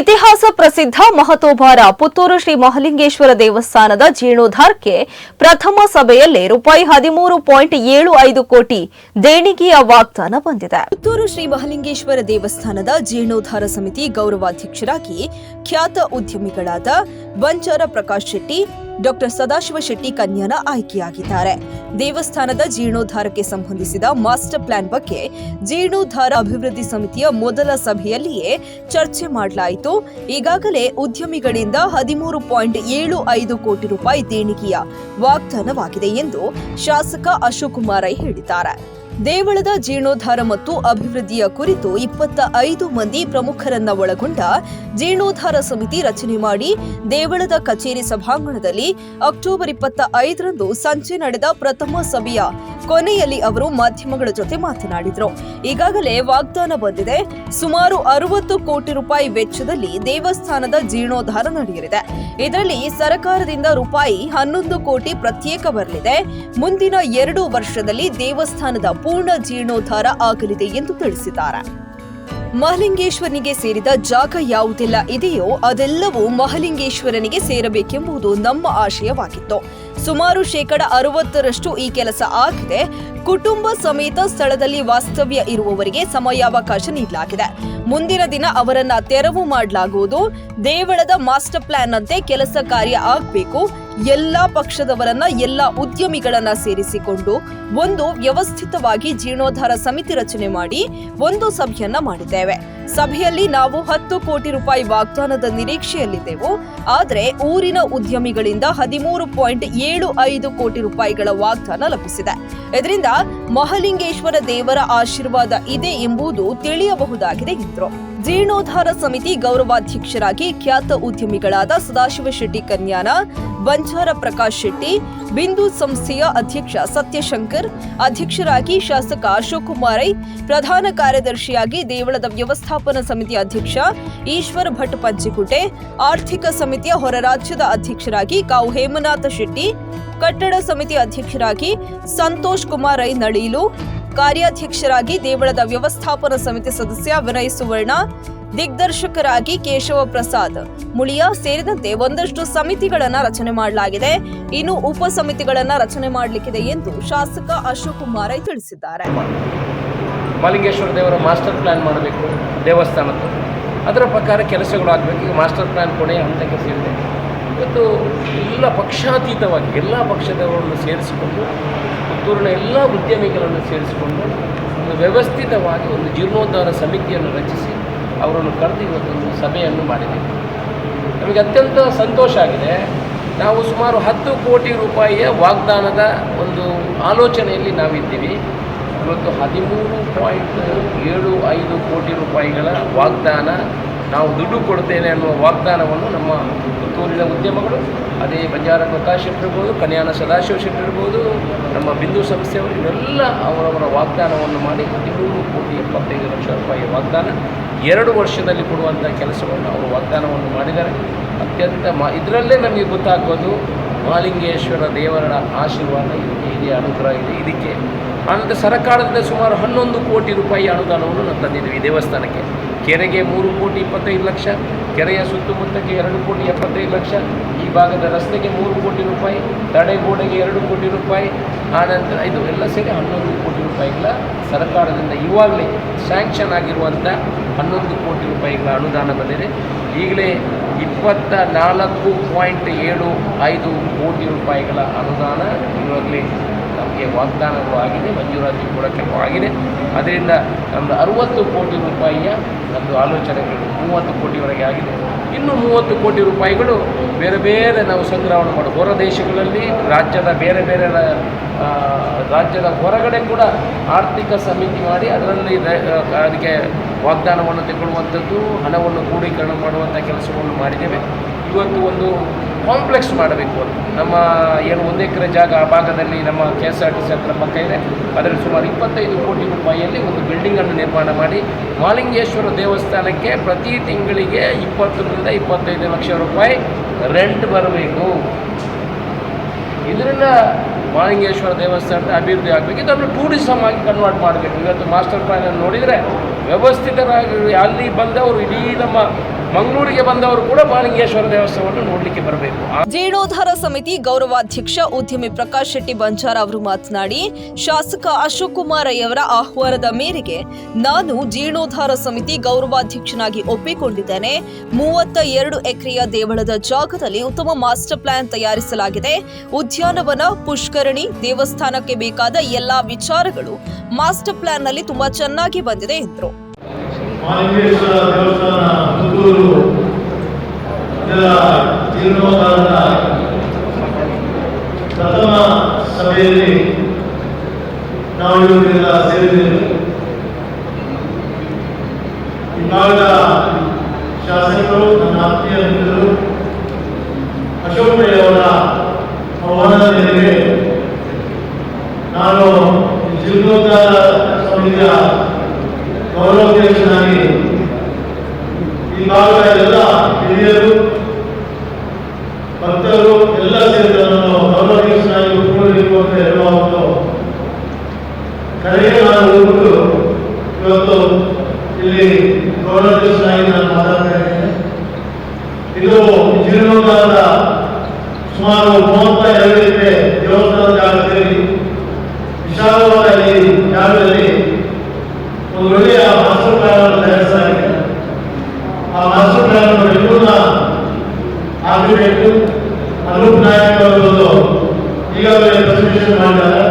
ಇತಿಹಾಸ ಪ್ರಸಿದ್ಧ ಮಹತೋಭಾರ ಪುತ್ತೂರು ಶ್ರೀ ಮಹಲಿಂಗೇಶ್ವರ ದೇವಸ್ಥಾನದ ಜೀರ್ಣೋದ್ಧಾರಕ್ಕೆ ಪ್ರಥಮ ಸಭೆಯಲ್ಲಿ ರೂಪಾಯಿ ಹದಿಮೂರು ಪಾಯಿಂಟ್ ಏಳು ಐದು ಕೋಟಿ ದೇಣಿಗೆಯ ವಾಗ್ದಾನ ಬಂದಿದೆ. ಪುತ್ತೂರು ಶ್ರೀ ಮಹಲಿಂಗೇಶ್ವರ ದೇವಸ್ಥಾನದ ಜೀರ್ಣೋದ್ಧಾರ ಸಮಿತಿ ಗೌರವಾಧ್ಯಕ್ಷರಾಗಿ ಖ್ಯಾತ ಉದ್ಯಮಿಗಳಾದ ಬಂಚಾರ ಪ್ರಕಾಶ್ ಶೆಟ್ಟಿ ಡಾಕ್ಟರ್ ಸದಾಶಿವ ಶೆಟ್ಟಿ ಕನ್ಯಾನ ಆಯ್ಕೆಯಾಗಿದ್ದಾರೆ. ದೇವಸ್ಥಾನದ ಜೀರ್ಣೋದ್ಧಾರಕ್ಕೆ ಸಂಬಂಧಿಸಿದ ಮಾಸ್ಟರ್ ಪ್ಲಾನ್ ಬಗ್ಗೆ ಜೀರ್ಣೋದ್ಧಾರ ಅಭಿವೃದ್ಧಿ ಸಮಿತಿಯ ಮೊದಲ ಸಭೆಯಲ್ಲಿಯೇ ಚರ್ಚೆ ಮಾಡಲಾಯಿತು. ಈಗಾಗಲೇ ಉದ್ಯಮಿಗಳಿಂದ ಹದಿಮೂರು ಪಾಯಿಂಟ್ ಏಳು ಐದು ಕೋಟಿ ರೂಪಾಯಿ ದೇಣಿಗೆಯ ವಾಗ್ದಾನವಾಗಿದೆ ಎಂದು ಶಾಸಕ ಅಶೋಕ್ ಕುಮಾರ್ ಹೇಳಿದ್ದಾರೆ. ದೇವಳದ ಜೀರ್ಣೋದ್ಧಾರ ಮತ್ತು ಅಭಿವೃದ್ಧಿಯ ಕುರಿತು ಇಪ್ಪತ್ತ ಐದು ಮಂದಿ ಪ್ರಮುಖರನ್ನ ಒಳಗೊಂಡ ಜೀರ್ಣೋದ್ಧಾರ ಸಮಿತಿ ರಚನೆ ಮಾಡಿ ದೇವಳದ ಕಚೇರಿ ಸಭಾಂಗಣದಲ್ಲಿ ಅಕ್ಟೋಬರ್ ಇಪ್ಪತ್ತ ಐದರಂದು ಸಂಜೆ ನಡೆದ ಪ್ರಥಮ ಸಭೆಯ ಕೊನೆಯಲ್ಲಿ ಅವರು ಮಾಧ್ಯಮಗಳ ಜೊತೆ ಮಾತನಾಡಿದರು. ಈಗಾಗಲೇ ವಾಗ್ದಾನ ಬಂದಿದೆ. ಸುಮಾರು ಅರವತ್ತು ಕೋಟಿ ರೂಪಾಯಿ ವೆಚ್ಚದಲ್ಲಿ ದೇವಸ್ಥಾನದ ಜೀರ್ಣೋದ್ಧಾರ ನಡೆಯಲಿದೆ. ಇದರಲ್ಲಿ ಸರ್ಕಾರದಿಂದ ರೂಪಾಯಿ ಹನ್ನೊಂದು ಕೋಟಿ ಪ್ರತ್ಯೇಕ ಬರಲಿದೆ. ಮುಂದಿನ ಎರಡು ವರ್ಷದಲ್ಲಿ ದೇವಸ್ಥಾನದ ಪೂರ್ಣ ಜೀರ್ಣೋದ್ಧಾರ ಆಗಲಿದೆ ಎಂದು ತಿಳಿಸಿದ್ದಾರೆ. ಮಹಲಿಂಗೇಶ್ವರನಿಗೆ ಸೇರಿದ ಜಾಗ ಯಾವುದೆಲ್ಲ ಇದೆಯೋ ಅದೆಲ್ಲವೂ ಮಹಲಿಂಗೇಶ್ವರನಿಗೆ ಸೇರಬೇಕೆಂಬುದು ನಮ್ಮ ಆಶಯವಾಗಿತ್ತು. ಸುಮಾರು ಶೇಕಡ ಅರವತ್ತರಷ್ಟು ಈ ಕೆಲಸ ಆಗಿದೆ. ಕುಟುಂಬ ಸಮೇತ ಸ್ಥಳದಲ್ಲಿ ವಾಸ್ತವ್ಯ ಇರುವವರಿಗೆ ಸಮಯಾವಕಾಶ ನೀಡಲಾಗಿದೆ. ಮುಂದಿನ ದಿನ ಅವರನ್ನ ತೆರವು ಮಾಡಲಾಗುವುದು. ದೇವಳದ ಮಾಸ್ಟರ್ ಪ್ಲಾನ್ ಅಂತೆ ಕೆಲಸ ಕಾರ್ಯ ಆಗಬೇಕು. ಎಲ್ಲಾ ಪಕ್ಷದವರನ್ನ, ಎಲ್ಲಾ ಉದ್ಯಮಿಗಳನ್ನ ಸೇರಿಸಿಕೊಂಡು ಒಂದು ವ್ಯವಸ್ಥಿತವಾಗಿ ಜೀರ್ಣೋದ್ಧಾರ ಸಮಿತಿ ರಚನೆ ಮಾಡಿ ಒಂದು ಸಭೆಯನ್ನ ಮಾಡಿದ್ದೇವೆ. ಸಭೆಯಲ್ಲಿ ನಾವು ಹತ್ತು ಕೋಟಿ ರೂಪಾಯಿ ವಾಗ್ದಾನದ ನಿರೀಕ್ಷೆಯಲ್ಲಿದ್ದೆವು. ಆದರೆ ಊರಿನ ಉದ್ಯಮಿಗಳಿಂದ ಹದಿಮೂರು ಪಾಯಿಂಟ್ ಏಳು ಐದು ಕೋಟಿ ರೂಪಾಯಿಗಳ ವಾಗ್ದಾನ ಲಭಿಸಿದೆ. ಇದರಿಂದ ಮಹಲಿಂಗೇಶ್ವರ ದೇವರ ಆಶೀರ್ವಾದ ಇದೆ ಎಂಬುದು ತಿಳಿಯಬಹುದಾಗಿದೆ ಎಂದರು ಜೀರ್ಣೋದ್ಧಾರ ಸಮಿತಿ ಗೌರವಾಧ್ಯಕ್ಷರಾಗಿ ಖ್ಯಾತ ಉದ್ಯಮಿಗಳಾದ ಸದಾಶಿವ ಶೆಟ್ಟಿ ಕನ್ಯಾನ, ಬಂಜಾರ ಪ್ರಕಾಶ್ ಶೆಟ್ಟಿ, ಬಿಂದು ಸಂಸ್ಥೆಯ ಅಧ್ಯಕ್ಷ ಸತ್ಯಶಂಕರ್, ಅಧ್ಯಕ್ಷರಾಗಿ ಶಾಸಕ ಅಶೋಕ್ ಕುಮಾರ್ ಪ್ರಧಾನ ಕಾರ್ಯದರ್ಶಿಯಾಗಿ ದೇವಳದ ವ್ಯವಸ್ಥಾಪನ ಸಮಿತಿ ಅಧ್ಯಕ್ಷ ಈಶ್ವರ್ ಭಟ್ ಪಂಚಿಕುಟೆ, ಆರ್ಥಿಕ ಸಮಿತಿಯ ಹೊರರಾಜ್ಯದ ಅಧ್ಯಕ್ಷರಾಗಿ ಕಾವು ಹೇಮನಾಥ ಶೆಟ್ಟಿ, ಕಟ್ಟಡ ಸಮಿತಿ ಅಧ್ಯಕ್ಷರಾಗಿ ಸಂತೋಷ್ ಕುಮಾರ್ ನಳೀಲು ಕಾರ್ಯಾಧ್ಯಕ್ಷರಾಗಿ ದೇವಳದ ವ್ಯವಸ್ಥಾಪನಾ ಸಮಿತಿ ಸದಸ್ಯ ವಿನಯ್ ಸುವರ್ಣ, ದಿಗ್ದರ್ಶಕರಾಗಿ ಕೇಶವ ಪ್ರಸಾದ್. ಮುಳಿಯ ಸೇರಿದಂತೆ ಒಂದಷ್ಟು ಸಮಿತಿಗಳನ್ನ ರಚನೆ ಮಾಡಲಾಗಿದೆ. ಇನ್ನು ಉಪ ಸಮಿತಿಗಳನ್ನ ರಚನೆ ಮಾಡಲಿಕ್ಕಿದೆ ಎಂದು ಶಾಸಕ ಅಶೋಕ್ ಕುಮಾರ್ ತಿಳಿಸಿದ್ದಾರೆ. ಮಲ್ಲಿಂಗೇಶ್ವರ ದೇವರ ಮಾಸ್ಟರ್ ಪ್ಲಾನ್ ಮಾಡಬೇಕು ದೇವಸ್ಥಾನದ್ದು. ಅದರ ಪ್ರಕಾರ ಕೆಲಸಗಳು ಆಗಬೇಕು ಮಾಸ್ಟರ್ ಪ್ಲಾನ್ ಕೊನೆಯ ಹಂತಕ್ಕೆ ಸೇರಿದೆ. ಇವತ್ತು ಎಲ್ಲ ಪಕ್ಷಾತೀತವಾಗಿ, ಎಲ್ಲ ಪಕ್ಷದವರನ್ನು ಸೇರಿಸಿಕೊಂಡು, ಪುತ್ತೂರಿನ ಎಲ್ಲ ಉದ್ಯಮಿಗಳನ್ನು ಸೇರಿಸಿಕೊಂಡು ಒಂದು ವ್ಯವಸ್ಥಿತವಾಗಿ ಒಂದು ಜೀರ್ಣೋದ್ಧಾರ ಸಮಿತಿಯನ್ನು ರಚಿಸಿ ಅವರನ್ನು ಕರೆದು ಇವತ್ತೊಂದು ಸಭೆಯನ್ನು ಮಾಡಿದ್ದೇವೆ. ನಮಗೆ ಅತ್ಯಂತ ಸಂತೋಷ ಆಗಿದೆ. ನಾವು ಸುಮಾರು ಹತ್ತು ಕೋಟಿ ರೂಪಾಯಿಯ ವಾಗ್ದಾನದ ಒಂದು ಆಲೋಚನೆಯಲ್ಲಿ ನಾವಿದ್ದೀವಿ. ಇವತ್ತು ಹದಿಮೂರು ಪಾಯಿಂಟ್ ಏಳು ಐದು ಕೋಟಿ ರೂಪಾಯಿಗಳ ವಾಗ್ದಾನ. ನಾವು ದುಡ್ಡು ಕೊಡ್ತೇನೆ ಅನ್ನುವ ವಾಗ್ದಾನವನ್ನು ನಮ್ಮ ಪುತ್ತೂರಿನ ಉದ್ಯಮಗಳು, ಅದೇ ಬಂಜಾರ ಪ್ರಕಾಶ್ ಶೆಟ್ಟಿ ಇರ್ಬೋದು ಕನ್ಯಾನ ಸದಾಶಿವ ಶೆಟ್ಟಿ ಇರ್ಬೋದು, ನಮ್ಮ ಬಿಂದು ಸಂಸ್ಥೆಯವರು ಇವೆಲ್ಲ ಅವರವರ ವಾಗ್ದಾನವನ್ನು ಮಾಡಿ ಹದಿಮೂರು ಕೋಟಿ ಎಪ್ಪತ್ತೈದು ಲಕ್ಷ ರೂಪಾಯಿ ವಾಗ್ದಾನ. ಎರಡು ವರ್ಷದಲ್ಲಿ ಕೊಡುವಂಥ ಕೆಲಸವನ್ನು ಅವರು ವಾಗ್ದಾನವನ್ನು ಮಾಡಿದ್ದಾರೆ. ಅತ್ಯಂತ ಮಾ, ಇದರಲ್ಲೇ ನಮಗೆ ಗೊತ್ತಾಗೋದು ಮಹಾಲಿಂಗೇಶ್ವರ ದೇವರ ಆಶೀರ್ವಾದ ಇದಕ್ಕೆ ಇದೆ, ಅನುಗ್ರಹ ಇದೆ. ಇದಕ್ಕೆ ಆನಂತರ ಸರ್ಕಾರದಿಂದ ಸುಮಾರು ಹನ್ನೊಂದು ಕೋಟಿ ರೂಪಾಯಿ ಅನುದಾನವನ್ನು ನಾವು ತಂದಿದ್ದೀವಿ ದೇವಸ್ಥಾನಕ್ಕೆ. ಕೆರೆಗೆ ಮೂರು ಕೋಟಿ ಇಪ್ಪತ್ತೈದು ಲಕ್ಷ, ಕೆರೆಯ ಸುತ್ತಮುತ್ತಕ್ಕೆ ಎರಡು ಕೋಟಿ ಎಪ್ಪತ್ತೈದು ಲಕ್ಷ, ಈ ಭಾಗದ ರಸ್ತೆಗೆ ಮೂರು ಕೋಟಿ ರೂಪಾಯಿ, ತಡೆಗೋಡೆಗೆ ಎರಡು ಕೋಟಿ ರೂಪಾಯಿ, ಆನಂತರ ಇದು ಎಲ್ಲ ಸೇರಿ ಹನ್ನೊಂದು ಕೋಟಿ ರೂಪಾಯಿಗಳ ಸರ್ಕಾರದಿಂದ ಇವಾಗಲೇ ಸ್ಯಾಂಕ್ಷನ್ ಆಗಿರುವಂಥ ಹನ್ನೊಂದು ಕೋಟಿ ರೂಪಾಯಿಗಳ ಅನುದಾನ ಬಂದಿದೆ. ಈಗಲೇ ಇಪ್ಪತ್ತ ನಾಲ್ಕು ಪಾಯಿಂಟ್ ಏಳು ಐದು ಕೋಟಿ ರೂಪಾಯಿಗಳ ಅನುದಾನ ಇವಾಗಲೇ ನಮಗೆ ವಾಗ್ದಾನಗಳು ಆಗಿದೆ, ಮಂಜೂರಾತಿ ಕೂಡ ಕೆಲವು ಆಗಿದೆ. ಅದರಿಂದ ನಮ್ಮದು ಅರುವತ್ತು ಕೋಟಿ ರೂಪಾಯಿಯ ಒಂದು ಆಲೋಚನೆಗಳು ಮೂವತ್ತು ಕೋಟಿವರೆಗೆ ಆಗಿದೆ. ಇನ್ನು ಮೂವತ್ತು ಕೋಟಿ ರೂಪಾಯಿಗಳು ಬೇರೆ ಬೇರೆ ನಾವು ಸಂಗ್ರಹಣೆ ಮಾಡಿ. ಹೊರ ದೇಶಗಳಲ್ಲಿ, ರಾಜ್ಯದ ಬೇರೆ ಬೇರೆ ರಾಜ್ಯದ ಹೊರಗಡೆ ಕೂಡ ಆರ್ಥಿಕ ಸಮಿತಿ ಮಾಡಿ ಅದರಲ್ಲಿ ಅದಕ್ಕೆ ವಾಗ್ದಾನವನ್ನು ತೆಗೊಳ್ಳುವಂಥದ್ದು, ಹಣವನ್ನು ಕ್ರೋಢೀಕರಣ ಮಾಡುವಂಥ ಕೆಲಸವನ್ನು ಮಾಡಿದ್ದೇವೆ. ಇವತ್ತು ಒಂದು ಕಾಂಪ್ಲೆಕ್ಸ್ ಮಾಡಬೇಕು ಅಂತ ನಮ್ಮ ಏನು ಒಂದು ಎಕರೆ ಜಾಗ ಆ ಭಾಗದಲ್ಲಿ ನಮ್ಮ K S R T C ಹತ್ರ ಪಕ್ಕ ಇದೆ. ಅದರಲ್ಲಿ ಸುಮಾರು ಇಪ್ಪತ್ತೈದು ಕೋಟಿ ರೂಪಾಯಿಯಲ್ಲಿ ಒಂದು ಬಿಲ್ಡಿಂಗನ್ನು ನಿರ್ಮಾಣ ಮಾಡಿ ಮಾಲಿಂಗೇಶ್ವರ ದೇವಸ್ಥಾನಕ್ಕೆ ಪ್ರತಿ ತಿಂಗಳಿಗೆ ಇಪ್ಪತ್ತರಿಂದ ಇಪ್ಪತ್ತೈದು ಲಕ್ಷ ರೂಪಾಯಿ ರೆಂಟ್ ಬರಬೇಕು. ಇದರಿಂದ ಮಾಲಿಂಗೇಶ್ವರ ದೇವಸ್ಥಾನದ ಅಭಿವೃದ್ಧಿ ಆಗಬೇಕು. ಇದನ್ನು ಟೂರಿಸಮ್ ಆಗಿ ಕನ್ವರ್ಟ್ ಮಾಡಬೇಕು. ಇವತ್ತು ಮಾಸ್ಟರ್ ಪ್ಲಾನ್ ನೋಡಿದರೆ ವ್ಯವಸ್ಥಿತರಾಗಿ ಅಲ್ಲಿ ಬಂದವರು ಇಡೀ ನಮ್ಮ ಮಂಗಳೂರಿಗೆ ಬಂದವರು ಕೂಡ ಬಾಲಿಂಗೇಶ್ವರ ದೇವಸ್ಥಾನವನ್ನು ನೋಡಲಿಕ್ಕೆ ಬರಬೇಕು. ಜೀರ್ಣೋದ್ಧಾರ ಸಮಿತಿ ಗೌರವಾಧ್ಯಕ್ಷ ಉದ್ಯಮಿ ಪ್ರಕಾಶ್ ಶೆಟ್ಟಿ ಬಂಜಾರ ಅವರು ಮಾತನಾಡಿ ಶಾಸಕ ಅಶೋಕ್ ಕುಮಾರ್ ಅಯ್ಯವರ ಆಹ್ವಾನದ ಮೇರೆಗೆ ನಾನು ಜೀರ್ಣೋದ್ಧಾರ ಸಮಿತಿ ಗೌರವಾಧ್ಯಕ್ಷನಾಗಿ ಒಪ್ಪಿಕೊಂಡಿದ್ದೇನೆ. ಮೂವತ್ತ ಎರಡು ಎಕರೆಯ ದೇವಳದ ಜಾಗದಲ್ಲಿ ಉತ್ತಮ ಮಾಸ್ಟರ್ ಪ್ಲಾನ್ ತಯಾರಿಸಲಾಗಿದೆ. ಉದ್ಯಾನವನ ಪುಷ್ಕರಣಿ ದೇವಸ್ಥಾನಕ್ಕೆ ಬೇಕಾದ ಎಲ್ಲಾ ವಿಚಾರಗಳು ಮಾಸ್ಟರ್ ಪ್ಲಾನ್ನಲ್ಲಿ ತುಂಬಾ ಚೆನ್ನಾಗಿ ಬಂದಿದೆ ಎಂದರು ಮಹಾಲಿಂಗೇಶ್ವರ ದೇವಸ್ಥಾನ ಪುತ್ತೂರು ಇದರ ಪ್ರಥಮ ಸಭೆಯಲ್ಲಿ ನಾವು ಇವತ್ತೆಲ್ಲ ಸೇರಿದ್ದೇವೆ ಈ ಭಾಗದ ಶಾಸಕರು ನನ್ನ ಆತ್ಮೀಯ ಮಿತ್ರರು ಅಶೋಕ್ ರೈ ಅವರ ಆಹ್ವಾನದ ಮೇರೆಗೆ ನಾನು ಈ ಜೀರ್ಣೋದ್ಧಾರ ಸಮಿತಿಯ ಗೌರವಾಧ್ಯಕ್ಷನಾಗಿ ಈ ಭಾಗದ ಎಲ್ಲ ಹಿರಿಯರು ಭಕ್ತರು ಎಲ್ಲ ಸೇರಿ ನನ್ನನ್ನು ಗೌರವಾಧ್ಯಕ್ಷನಾಗಿ ಒಪ್ಪಿಕೊಳ್ಳಬೇಕು ಅಂತ ಹೇಳುವ ಒಂದು ಕರೆಗೆ ನಾನು ಹೋಗ್ಬಿಟ್ಟು ಇವತ್ತು ಇಲ್ಲಿ ಗೌರವಾಧ್ಯಕ್ಷನಾಗಿ ನಾನು ಮಾತಾಡ್ತಾ ಇದ್ದೇನೆ ಇದು ಜೀರ್ಣೋದ್ಧಾರದ ಸುಮಾರು ಮೂವತ್ತ ಎರಡು ಎಕರೆ ದೇವಸ್ಥಾನದ ಜಾಗದಲ್ಲಿ ವಿಶಾಲವಾದ ಈ ಜಾಗದಲ್ಲಿ ಒಂದು ಒಳ್ಳೆಯ ಮಾಸ್ಟರ್ ಪ್ಲಾನ್ ಅನ್ನು ತಯಾರಿಸಲಾಗಿದೆ ಆ ಮಾಸ್ಟರ್ ಪ್ಲಾನ್ ಅನ್ನು ಬೆಂಗಳೂರಿನ ಆರ್ಕಿಟೆಕ್ಟ್ ಅನೂಪ್ ನಾಯಕ್ ಅವರು ಒಂದು ಈಗಾಗಲೇ ಪ್ರೆಸೆಂಟೇಷನ್ ಮಾಡಿದ್ದಾರೆ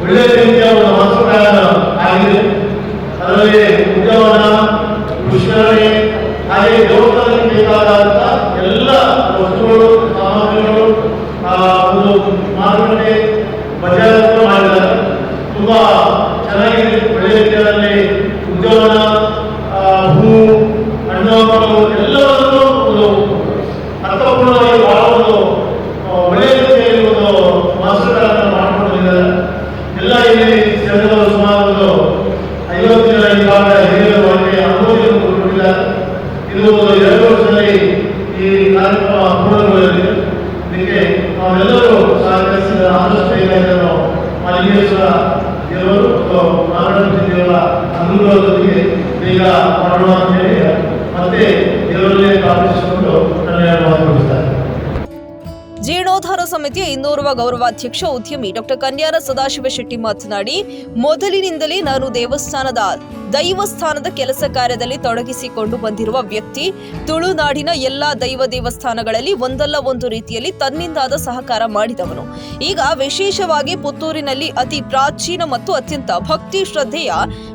ಒಳ್ಳೆಯ ರೀತಿಯ ಒಂದು ಮಾಸ್ಟರ್ ಪ್ಲಾನ್ ಆಗಿದೆ ಅದರಲ್ಲಿ ಉದ್ಯಾನವನ ಪುಷ್ಕರಣಿ ಹಾಗೆ ದೇವಸ್ಥಾನಕ್ಕೆ ಬೇಕಾದಂತ ಎಲ್ಲ ವಸ್ತುಗಳು ಸಾಮಗ್ರಿಗಳು ಆ ಒಂದು ಮಾರುಕಟ್ಟೆ ಬಜಾರ್ ಮಾಡಿದ್ದಾರೆ ತುಂಬಾ ಚೆನ್ನಾಗಿದೆ. ಒಳ್ಳೆಯ ರೀತಿಯಲ್ಲಿ ಉದ್ಯೋಗ ಭೂ, ಹಣ್ಣು, ಹಂಪಲು, ಎಲ್ಲವನ್ನು ಒಂದು ಅರ್ಥಪೂರ್ಣವಾಗಿ ಬಹಳ ಒಂದು ಒಳ್ಳೆಯ ರೀತಿಯಲ್ಲಿ ಒಂದು ಮಾಸ್ಟರ್ ಮಾಡಿಕೊಂಡಿದ್ದಾರೆ ಎಲ್ಲ ಇಲ್ಲಿ ಸೇರಿದವರು ಸುಮಾರು ಒಂದು ಐವತ್ತು ಜನ ಭಾಗದ ಹಿರಿಯರು ಅವರಿಗೆ ಅನುಮತಿಯನ್ನು ಕೊಟ್ಟಿದ್ದಾರೆ. ಇದು ಒಂದು ಎರಡು ವರ್ಷದಲ್ಲಿ ಈ ಕಾರ್ಯಕ್ರಮ ಪೂರ್ಣಗೊಳ್ಳಲಿದೆ. ಇದಕ್ಕೆ ನಾವೆಲ್ಲರೂ ಸಹಕರಿಸಿದ ಆದಷ್ಟು ಬೇಗ ಇದನ್ನು ಮತ್ತು ನಾರಾಯಣ ದೇವರ ಅನುಗ್ರಹದೊಂದಿಗೆ ಬೇಗ ಮಾಡೋಣ ಅಂತ ಹೇಳಿ ಮತ್ತೆ ದೇವರಲ್ಲೇ ಪ್ರಾರ್ಥಿಸಿಕೊಂಡು ನನ್ನ ಎರಡು ಮಾತು ಮುಗಿಸ್ತಾರೆ ಜೀರ್ಣೋದ್ಧಾರ ಸಮಿತಿಯ ಇನ್ನೋರ್ವ ಗೌರವಾಧ್ಯಕ್ಷ ಉದ್ಯಮಿ ಡಾಕ್ಟರ್ ಕನ್ಯಾರ ಸದಾಶಿವ ಶೆಟ್ಟಿ ಮಾತನಾಡಿ, ಮೊದಲಿನಿಂದಲೇ ನಾನು ದೇವಸ್ಥಾನದ ದೈವಸ್ಥಾನದ ಕೆಲಸ ಕಾರ್ಯದಲ್ಲಿ ತೊಡಗಿಸಿಕೊಂಡು ಬಂದಿರುವ ವ್ಯಕ್ತಿ, ತುಳುನಾಡಿನ ಎಲ್ಲಾ ದೈವ ದೇವಸ್ಥಾನಗಳಲ್ಲಿ ಒಂದಲ್ಲ ಒಂದು ರೀತಿಯಲ್ಲಿ ತನ್ನಿಂದಾದ ಸಹಕಾರ ಮಾಡಿದವನು. ಈಗ ವಿಶೇಷವಾಗಿ ಪುತ್ತೂರಿನಲ್ಲಿ ಅತಿ ಪ್ರಾಚೀನ ಮತ್ತು ಅತ್ಯಂತ ಭಕ್ತಿ ಶ್ರದ್ಧೆಯ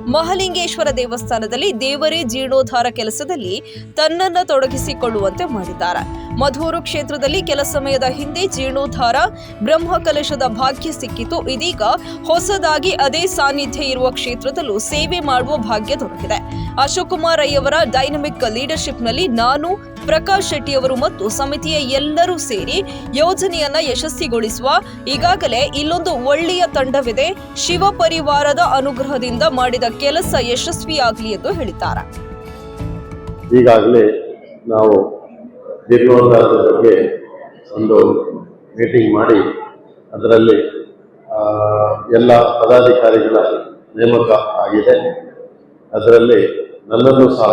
ಮಹಲಿಂಗೇಶ್ವರ ದೇವಸ್ಥಾನದಲ್ಲಿ ದೇವರೇ ಜೀರ್ಣೋದ್ಧಾರ ಕೆಲಸದಲ್ಲಿ ತನ್ನನ್ನು ತೊಡಗಿಸಿಕೊಳ್ಳುವಂತೆ ಮಾಡಿದ್ದಾರೆ. ಮಧೂರು ಕ್ಷೇತ್ರದಲ್ಲಿ ಕೆಲ ಸಮಯದ ಹಿಂದೆ ಜೀರ್ಣೋದ್ಧಾರ, ಬ್ರಹ್ಮ ಕಲಶದ ಭಾಗ್ಯ ಸಿಕ್ಕಿತು. ಇದೀಗ ಹೊಸದಾಗಿ ಅದೇ ಸಾನ್ನಿಧ್ಯ ಇರುವ ಕ್ಷೇತ್ರದಲ್ಲೂ ಸೇವೆ ಮಾಡುವ ಭಾಗ್ಯ ದೊರಕಿದೆ. ಅಶೋಕ್ ಕುಮಾರ್ ಅಯ್ಯವರ ಡೈನಮಿಕ್ ಲೀಡರ್ಶಿಪ್ನಲ್ಲಿ ನಾನು, ಪ್ರಕಾಶ್ ಶೆಟ್ಟಿಯವರು ಮತ್ತು ಸಮಿತಿಯ ಎಲ್ಲರೂ ಸೇರಿ ಯೋಜನೆಯನ್ನ ಯಶಸ್ವಿಗೊಳಿಸುವ ಈಗಾಗಲೇ ಇಲ್ಲೊಂದು ಒಳ್ಳೆಯ ತಂಡವಿದೆ. ಶಿವ ಪರಿವಾರದ ಅನುಗ್ರಹದಿಂದ ಮಾಡಿದ ಕೆಲಸ ಯಶಸ್ವಿಯಾಗಲಿ ಎಂದು ಹೇಳಿದ್ದಾರೆ. ಈಗಾಗಲೇ ನಾವು ದೀರ್ಘೋದ್ಧಾರದ ಬಗ್ಗೆ ಒಂದು ಮೀಟಿಂಗ್ ಮಾಡಿ, ಅದರಲ್ಲಿ ಎಲ್ಲ ಪದಾಧಿಕಾರಿಗಳ ನೇಮಕ ಆಗಿದೆ. ಅದರಲ್ಲಿ ನನ್ನನ್ನು ಸಹ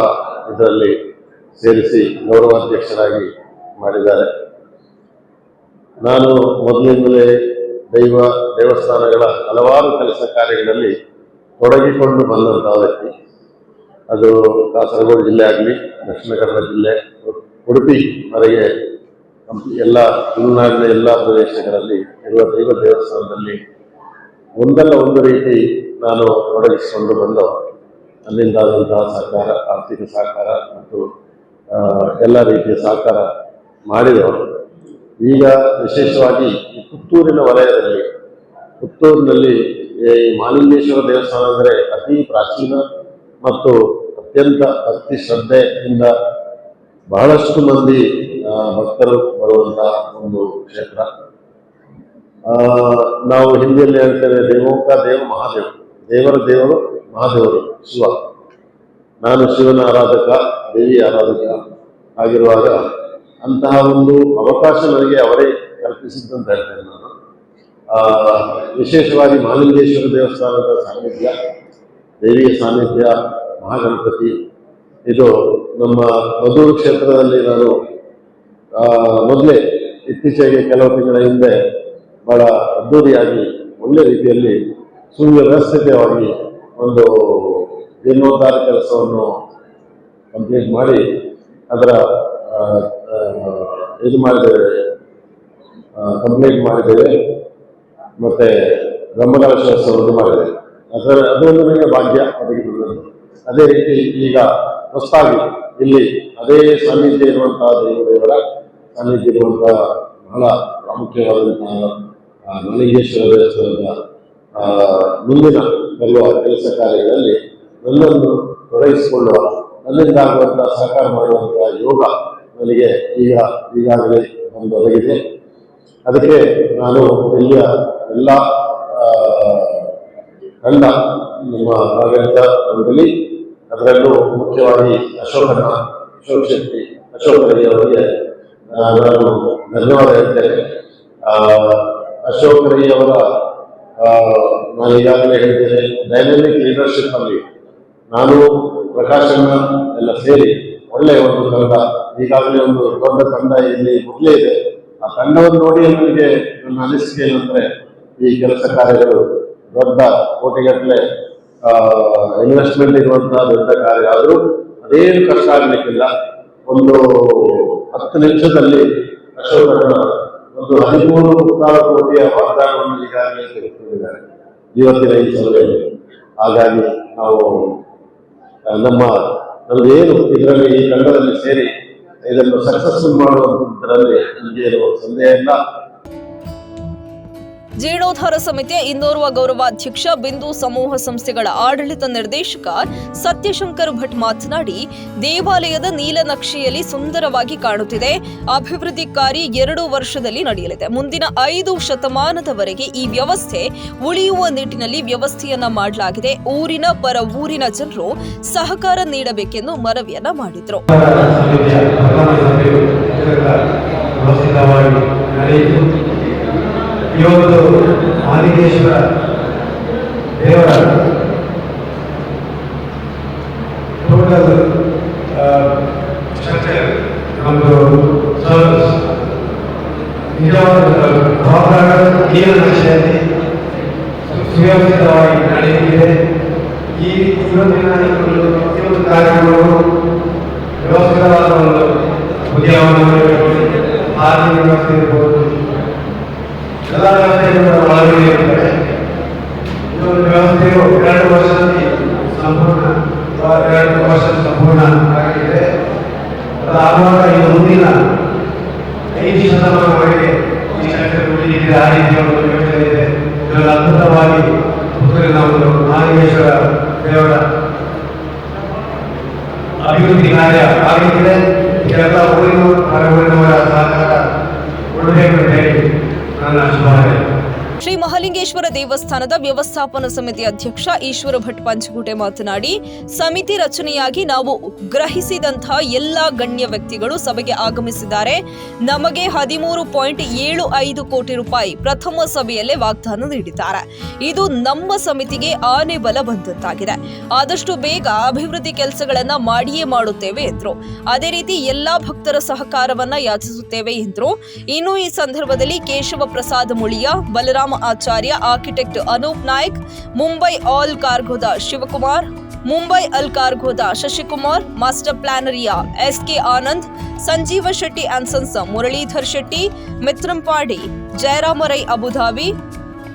ಇದರಲ್ಲಿ ಸೇರಿಸಿ ಗೌರವಾಧ್ಯಕ್ಷರಾಗಿ ಮಾಡಿದ್ದಾರೆ. ನಾನು ಮೊದಲಿಂದಲೇ ದೈವ ದೇವಸ್ಥಾನಗಳ ಹಲವಾರು ಕೆಲಸ ಕಾರ್ಯಗಳಲ್ಲಿ ತೊಡಗಿಕೊಂಡು ಬಂದಂತಹ ವ್ಯಕ್ತಿ. ಅದು ಕಾಸರಗೋಡು ಜಿಲ್ಲೆ ಆಗಲಿ ದಕ್ಷಿಣ ಕನ್ನಡ ಜಿಲ್ಲೆ, ಉಡುಪಿ ವರೆಗೆ ಎಲ್ಲ ತುಳುನಾಡಿನ ಎಲ್ಲ ಪ್ರದೇಶಗಳಲ್ಲಿ ಇರುವ ದೈವ ದೇವಸ್ಥಾನದಲ್ಲಿ ಒಂದಲ್ಲ ಒಂದು ರೀತಿ ನಾನು ತೊಡಗಿಸಿಕೊಂಡು ಬಂದು ನನ್ನಿಂದಾದಂತಹ ಸಹಕಾರ ಆರ್ಥಿಕ ಸಹಕಾರ ಮತ್ತು ಎಲ್ಲ ರೀತಿಯ ಸಹಕಾರ ಮಾಡಿದವರು ಈಗ ವಿಶೇಷವಾಗಿ ಪುತ್ತೂರಿನ ವಲಯದಲ್ಲಿ, ಪುತ್ತೂರಿನಲ್ಲಿ ಈ ಮಾಲಿಂಗೇಶ್ವರ ದೇವಸ್ಥಾನ ಅಂದರೆ ಅತಿ ಪ್ರಾಚೀನ ಮತ್ತು ಅತ್ಯಂತ ಭಕ್ತಿ ಶ್ರದ್ಧೆಯಿಂದ ಬಹಳಷ್ಟು ಮಂದಿ ಭಕ್ತರು ಬರುವಂತಹ ಒಂದು ಕ್ಷೇತ್ರ. ನಾವು ಹಿಂದಿಯಲ್ಲಿ ಹೇಳ್ತೇವೆ ದೇವೋಕ ದೇವ ಮಹಾದೇವ. ದೇವರ ದೇವರು ಮಹಾದೇವರು, ಶಿವ. ನಾನು ಶಿವನ ಆರಾಧಕ ದೇವಿ ಆರಾಧಕ ಆಗಿರುವಾಗ ಅಂತಹ ಒಂದು ಅವಕಾಶ ನನಗೆ ಅವರೇ ಕಲ್ಪಿಸಿದ್ದಂತ ಹೇಳ್ತೇನೆ ನಾನು. ವಿಶೇಷವಾಗಿ ಮಹಾಲಿಂಗೇಶ್ವರ ದೇವಸ್ಥಾನದ ಸಾನ್ನಿಧ್ಯ, ದೇವಿಯ ಸಾನ್ನಿಧ್ಯ, ಮಹಾಗಣಪತಿ, ಇದು ನಮ್ಮ ಮದೂರು ಕ್ಷೇತ್ರದಲ್ಲಿ ನಾನು ಮೊದಲೇ ಇತ್ತೀಚೆಗೆ ಕೆಲವು ತಿಂಗಳ ಹಿಂದೆ ಬಹಳ ಅದ್ದೂರಿಯಾಗಿ ಒಳ್ಳೆ ರೀತಿಯಲ್ಲಿ ಸುವ್ಯವಸ್ಥಿತವಾಗಿ ಒಂದು ಜೀರ್ಣೋದ್ಧಾರ ಕೆಲಸವನ್ನು ಕಂಪ್ಲೀಟ್ ಮಾಡಿ ಅದರ ಇದು ಮಾಡಿದ್ದೇವೆ. ಕಂಪ್ಲೀಟ್ ಮಾಡಿದ್ದೇವೆ. ಮತ್ತೆ ಬ್ರಹ್ಮಕಲಶೋತ್ಸವವನ್ನು ಮಾಡಿದ್ದೇವೆ. ಅದರ ಅದೊಂದು ನನಗೆ ಭಾಗ್ಯ ಅದಕ್ಕೆ ಅದೇ ರೀತಿ ಈಗ ಹೊಸದಾಗಿ ಇಲ್ಲಿ ಅದೇ ಸಾನ್ನಿಧ್ಯ ಇರುವಂತಹ ದೇವದೇವರ ಸಾನ್ನಿಧ್ಯ ಇರುವಂತಹ ಬಹಳ ಪ್ರಾಮುಖ್ಯವಾದಂತಹ ಆ, ಮಲ್ಲಿಂಗೇಶ್ವರ ದೇವಸ್ಥಾನದ ಮುಂದಿನ ಬರುವ ಕೆಲಸ ಕಾರ್ಯಗಳಲ್ಲಿ ನನ್ನನ್ನು ತೊಡಗಿಸಿಕೊಳ್ಳುವ ಆಗುವಂತಹ ಸಹಕಾರ ಮಾಡುವಂತಹ ಯೋಗ ನನಗೆ ಈಗ ಈಗಾಗಲೇ ಒಂದು ಒದಗಿದೆ ಅದಕ್ಕೆ ನಾನು ಇಲ್ಲಿಯ ಎಲ್ಲ ತಂಡ, ನಮ್ಮ ಆಡಳಿತ ಮಂಡಳಿ, ಅದರಲ್ಲೂ ಮುಖ್ಯವಾಗಿ ಅಶೋಕನ, ಅಶೋಕ್ ಶೆಟ್ಟಿ, ಅಶೋಕ್ ರೈ ಅವರಿಗೆ ನಾನು ಧನ್ಯವಾದ ಹೇಳ್ತೇನೆ. ಅಶೋಕ್ ರೈ ಅವರ ನಾನು ಈಗಾಗಲೇ ಹೇಳಿದ್ದೇನೆ ಡೈನಾಮಿಕ್ ಲೀಡರ್ಶಿಪ್ ಅಲ್ಲಿ ನಾನು ಪ್ರಕಾಶನ ಎಲ್ಲ ಸೇರಿ ಒಳ್ಳೆಯ ಒಂದು ತಂಡ, ಈಗಾಗಲೇ ಒಂದು ದೊಡ್ಡ ತಂಡ ಇಲ್ಲಿ ಮೊದಲೇ ಇದೆ. ಆ ತಂಡವನ್ನು ನೋಡಿ ನನಗೆ ನನ್ನ ಅನಿಸಿಕೆ ಏನಂದ್ರೆ, ಈ ಕೆಲಸ ಕಾರ್ಯಗಳು ದೊಡ್ಡ ಕೋಟಿಗಟ್ಟಲೆ ಇನ್ವೆಸ್ಟ್ಮೆಂಟ್ ಇರುವಂತಹ ದೊಡ್ಡ ಕಾರ್ಯ. ಆದರೂ ಅದೇನು ಕಷ್ಟ ಆಗಲಿಕ್ಕಿಲ್ಲ ಒಂದು ಹತ್ತು ನಿಮಿಷದಲ್ಲಿ ಅಶೋಕನ ಒಂದು ಹದಿಮೂರು ಮುಕ್ಕಾಲು ಕೋಟಿಯ ವಾಗ್ದಾನವನ್ನು ಈಗಾಗಲೇ ತೆಗೆದುಕೊಂಡಿದ್ದಾರೆ. ಇವತ್ತಿನ ಈ ಹಾಗಾಗಿ ನಾವು ನಮ್ಮ, ನಮ್ದು ಏನು ಇದರಲ್ಲಿ ಈ ತಂಡದಲ್ಲಿ ಸೇರಿ ಇದನ್ನು ಸಕ್ಸಸ್ಫುಲ್ ಮಾಡುವಂಥದ್ರಲ್ಲಿ ನನಗೇನು ಸಂದೇಹ ಇಲ್ಲ. ಜೀರ್ಣೋದ್ಧಾರ ಸಮಿತಿಯ ಇನ್ನೋರ್ವ ಗೌರವಾಧ್ಯಕ್ಷ ಬಿಂದು ಸಮೂಹ ಸಂಸ್ಥೆಗಳ ಆಡಳಿತ ನಿರ್ದೇಶಕ ಸತ್ಯಶಂಕರ್ ಭಟ್ ಮಾತನಾಡಿ, ದೇವಾಲಯದ ನೀಲನಕ್ಷೆಯಲ್ಲಿ ಸುಂದರವಾಗಿ ಕಾಣುತ್ತಿದೆ. ಅಭಿವೃದ್ಧಿ ಕಾರ್ಯ ಎರಡು ವರ್ಷದಲ್ಲಿ ನಡೆಯಲಿದೆ. ಮುಂದಿನ ಐದು ಶತಮಾನದವರೆಗೆ ಈ ವ್ಯವಸ್ಥೆ ಉಳಿಯುವ ನಿಟ್ಟಿನಲ್ಲಿ ವ್ಯವಸ್ಥೆಯನ್ನ ಮಾಡಲಾಗಿದೆ. ಊರಿನ ಪರ ಊರಿನ ಜನರು ಸಹಕಾರ ನೀಡಬೇಕೆಂದು ಮನವಿಯನ್ನ ಮಾಡಿದ್ರು. ಇವತ್ತು ಆದಿಕೇಶ್ವರ ದೇವರ ಟೋಟಲ್ ನಮ್ಮದು ನಿಜವಾದ ಸುವ್ಯವಸ್ಥಿತವಾಗಿ ನಡೆಯುತ್ತಿದೆ. ಈ ಪ್ರತಿಯೊಂದು ಕಾರ್ಯಕ್ರಮಗಳು ವ್ಯವಸ್ಥಿತವಾದ ಒಂದು ವ್ಯವಸ್ಥೆ ಇರ್ಬೋದು. ಎಲ್ಲ ಈ ವ್ಯವಸ್ಥೆಯು ಎರಡು ವರ್ಷದಲ್ಲಿ ಸಂಪೂರ್ಣ ಎರಡು ವರ್ಷ ಸಂಪೂರ್ಣ ಆಗಿದೆ ಅದಾಗುವಾಗ ಇದು ಮುಂದಿನ ಐದು ಶತಮಾನವರೆಗೆ ಈ ಉಳಿದಿದೆ ಆ ರೀತಿಯ ಒಂದು ವ್ಯವಸ್ಥೆ ಇದೆ ಇದರಲ್ಲಿ ಅದ್ಭುತವಾಗಿ ಪುತ್ತೂರಿನ ಒಂದು ಮಹಾಲಿಂಗೇಶ್ವರ ದೇವರ ಅಭಿವೃದ್ಧಿ ಕಾರ್ಯ ಆಗುತ್ತಿದೆ ಇದೆಲ್ಲ ಊರಿನ ಹೊರಗಿನವರ ಸಹಕಾರ ಕೊಡಬೇಕು ಅಂತ ಹೇಳಿ. ನನ್ನ ಶುಭಾಶಯ ಶ್ರೀ ಮಹಾಲಿಂಗೇಶ್ವರ ದೇವಸ್ಥಾನದ ವ್ಯವಸ್ಥಾಪನಾ ಸಮಿತಿ ಅಧ್ಯಕ್ಷ ಈಶ್ವರ ಭಟ್ ಪಂಚಗುಟೆ ಮಾತನಾಡಿ, ಸಮಿತಿ ರಚನೆಯಾಗಿ ನಾವು ಗ್ರಹಿಸಿದಂತಹ ಎಲ್ಲಾ ಗಣ್ಯ ವ್ಯಕ್ತಿಗಳು ಸಭೆಗೆ ಆಗಮಿಸಿದ್ದಾರೆ. ನಮಗೆ ಹದಿಮೂರು ಪಾಯಿಂಟ್ ಏಳು ಐದು ಕೋಟಿ ರೂಪಾಯಿ ಪ್ರಥಮ ಸಭೆಯಲ್ಲೇ ವಾಗ್ದಾನ ನೀಡಿದ್ದಾರೆ. ಇದು ನಮ್ಮ ಸಮಿತಿಗೆ ಆನೆ ಬಲ ಬಂದಂತಾಗಿದೆ. ಆದಷ್ಟು ಬೇಗ ಅಭಿವೃದ್ಧಿ ಕೆಲಸಗಳನ್ನ ಮಾಡಿಯೇ ಮಾಡುತ್ತೇವೆ ಎಂದರು. ಅದೇ ರೀತಿ ಎಲ್ಲಾ ಭಕ್ತರ ಸಹಕಾರವನ್ನ ಯಾಚಿಸುತ್ತೇವೆ ಎಂದರು. ಇನ್ನು ಈ ಸಂದರ್ಭದಲ್ಲಿ ಕೇಶವ ಪ್ರಸಾದ್ ಮುಳಿಯ, ಬಲರಾಮ ರಾಮ ಆಚಾರ್ಯ ಆರ್ಕಿಟೆಕ್ಟ್ ಅನೂಪ್ ನಾಯ್ಕ್ ಮುಂಬೈ ಆಲ್ ಕಾರ್ಗೋದ ಶಿವಕುಮಾರ್ ಮುಂಬೈ ಅಲ್ ಕಾರ್ಗೋದ Shashikumar master ಪ್ಲಾನರಿಯ S K Anand Sanjeeva Shetty and sons Muralidhar Shetty Mithrampady Jayaram Rai Abu Dhabi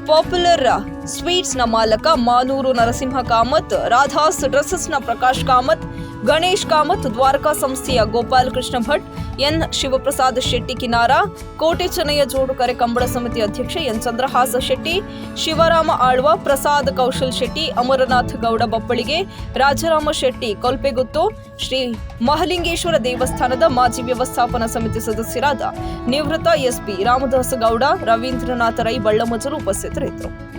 popular ಸ್ವೀಟ್ಸ್ನ ಮಾಲಕ ಮಾನೂರು ನರಸಿಂಹ ಕಾಮತ್ ರಾಧಾಸ್ ಡ್ರೆಸಸ್ನ ಪ್ರಕಾಶ್ ಕಾಮತ್ ಗಣೇಶ್ ಕಾಮತ್, ದ್ವಾರಕಾ ಸಂಸ್ಥೆಯ ಗೋಪಾಲ್ ಕೃಷ್ಣ ಭಟ್, ಎನ್. ಶಿವಪ್ರಸಾದ್ ಶೆಟ್ಟಿ ಕಿನಾರ, ಕೋಟೆ ಚೆನ್ನಯ್ಯ ಜೋಡುಕರೆ ಕಂಬಳ ಸಮಿತಿ ಅಧ್ಯಕ್ಷ ಎನ್. ಚಂದ್ರಹಾಸ ಶೆಟ್ಟಿ, ಶಿವರಾಮ ಆಳ್ವ, ಪ್ರಸಾದ್ ಕೌಶಲ್ ಶೆಟ್ಟಿ, ಅಮರನಾಥ್ ಗೌಡ ಬಪ್ಪಳಿಗೆ, ರಾಜರಾಮ ಶೆಟ್ಟಿ ಕೊಲ್ಪೆಗುತ್ತು, ಶ್ರೀ ಮಹಲಿಂಗೇಶ್ವರ ದೇವಸ್ಥಾನದ ಮಾಜಿ ವ್ಯವಸ್ಥಾಪನಾ ಸಮಿತಿ ಸದಸ್ಯರಾದ ನಿವೃತ್ತ ಎಸ್ಪಿ ರಾಮದಾಸ ಗೌಡ, ರವೀಂದ್ರನಾಥ ರೈ ಬಳ್ಳಮಜರು ಉಪಸ್ಥಿತರಿದ್ದರು.